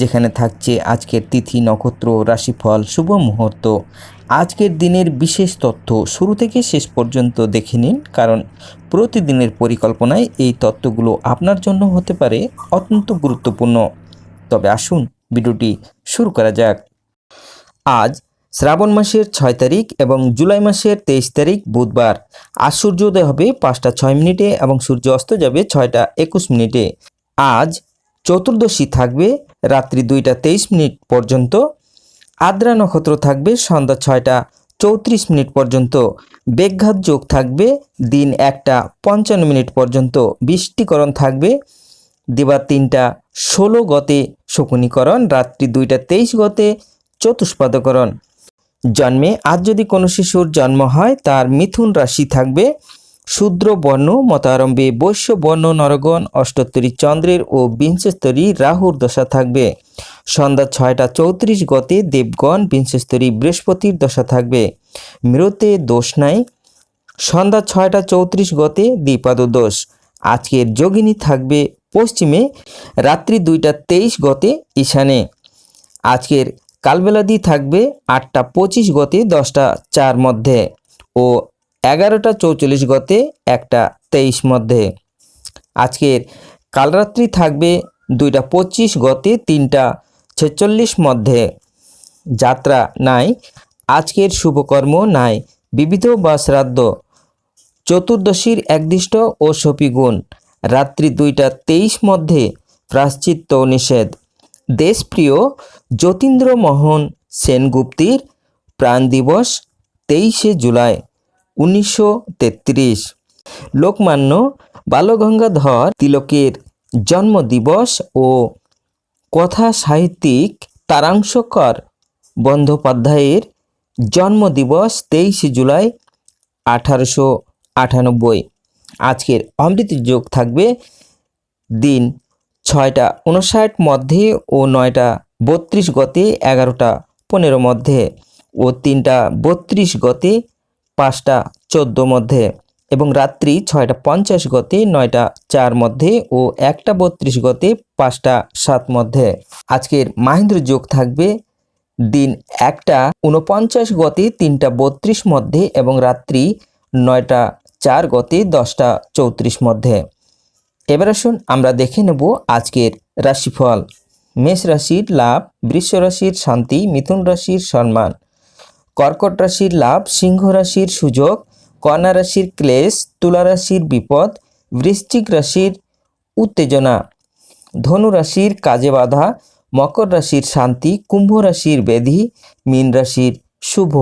যেখানে থাকছে আজকের তিথি, নক্ষত্র, রাশিফল, শুভ মুহূর্ত। আজকের দিনের বিশেষ তথ্য শুরু থেকে শেষ পর্যন্ত দেখে নিন, কারণ প্রতিদিনের পরিকল্পনায় এই তথ্যগুলো আপনার জন্য হতে পারে অত্যন্ত গুরুত্বপূর্ণ। তবে আসুন ভিডিওটি শুরু করা যাক। আজ শ্রাবণ মাসের ছয় তারিখ এবং জুলাই মাসের তেইশ তারিখ বুধবার। আজ সূর্যোদয় হবে পাঁচটা ছয় মিনিটে এবং সূর্য অস্ত যাবে ছয়টা একুশ মিনিটে। আজ চতুর্দশী থাকবে রাত্রি দুইটা তেইশ মিনিট পর্যন্ত। আদ্রা নক্ষত্র থাকবে সন্ধ্যা ছয়টা চৌত্রিশ মিনিট পর্যন্ত। বেঘাত যোগ থাকবে দিন একটা পঞ্চান্ন মিনিট পর্যন্ত। বৃষ্টিকরণ থাকবে দিবা তিনটা ষোলো গতে শকুনীকরণ, রাত্রি দুইটা তেইশ গতে চতুষ্পাদকরণ। জন্মে আজ যদি কোনো শিশুর জন্ম হয়, তার মিথুন রাশি থাকবে। শূদ্র বর্ণ মতারম্ভে বৈশ্য বর্ণ নরগণ অষ্টোত্তরী চন্দ্রের ও বিংশস্তরী রাহুর দশা থাকবে। সন্ধ্যা ছয়টা চৌত্রিশ গতে দেবগণ, বিংশস্তরী বৃহস্পতির দশা থাকবে। মৃতে দোষ নাই। সন্ধ্যা ছয়টা চৌত্রিশ গতে দ্বিপাদ দোষ আজকের যোগিনী থাকবে পশ্চিমে, রাত্রি দুইটা তেইশ গতে ঈশানে। আজকের কালবেলাদি থাকবে আটটা পঁচিশ গতে দশটা চার মধ্যে। ও এগারোটা চৌচল্লিশ গতে একটা তেইশ মধ্যে। আজকের কালরাত্রি থাকবে দুইটা পঁচিশ গতে তিনটা ছেচল্লিশ মধ্যে। যাত্রা নাই, আজকের শুভকর্ম নাই, বিবিধ বা শ্রাদ্ধ, চতুর্দশীর একদিষ্ট ও সপিগুণ, রাত্রি দুইটা তেইশ মধ্যে প্রাশ্চিত্য নিষেধ। দেশপ্রিয় যতীন্দ্রমোহন সেনগুপ্তির প্রাণ দিবস তেইশে জুলাই। উনিশশো তেত্রিশ। লোকমান্য বালগঙ্গাধর তিলকের জন্মদিবস ও কথা সাহিত্যিক তারাংশকর বন্দ্যোপাধ্যায়ের জন্মদিবস তেইশে জুলাই আঠারোশো আটানব্বই। আজকের অমৃত যোগ থাকবে দিন ছয়টা উনষাট মধ্যে ও নয়টা বত্রিশ গতে এগারোটা পনেরো মধ্যে ও তিনটা বত্রিশ গতে পাঁচটা চোদ্দ মধ্যে এবং রাত্রি ছয়টা পঞ্চাশ গতে, নয়টা চার মধ্যে ও একটা বত্রিশ গতে, পাঁচটা সাত মধ্যে। আজকের মাহেন্দ্র যোগ থাকবে দিন একটা উনপঞ্চাশ গতে, তিনটা বত্রিশ মধ্যে এবং রাত্রি নয়টা চার গতে, দশটা চৌত্রিশ মধ্যে। এবার আসুন আমরা দেখে নেব আজকের রাশিফল। মেষ রাশির লাভ, বৃষ রাশির শান্তি, মিথুন রাশির সম্মান। কর্কট রাশির লাভ, সিংহ রাশির সুযোগ, কন্যা রাশির ক্লেশ, তুলা রাশির বিপদ, বৃশ্চিক রাশির উত্তেজনা। ধনু রাশির কাজে বাধা, মকর রাশির শান্তি, কুম্ভ রাশির ব্যাধি, মীন রাশির শুভ।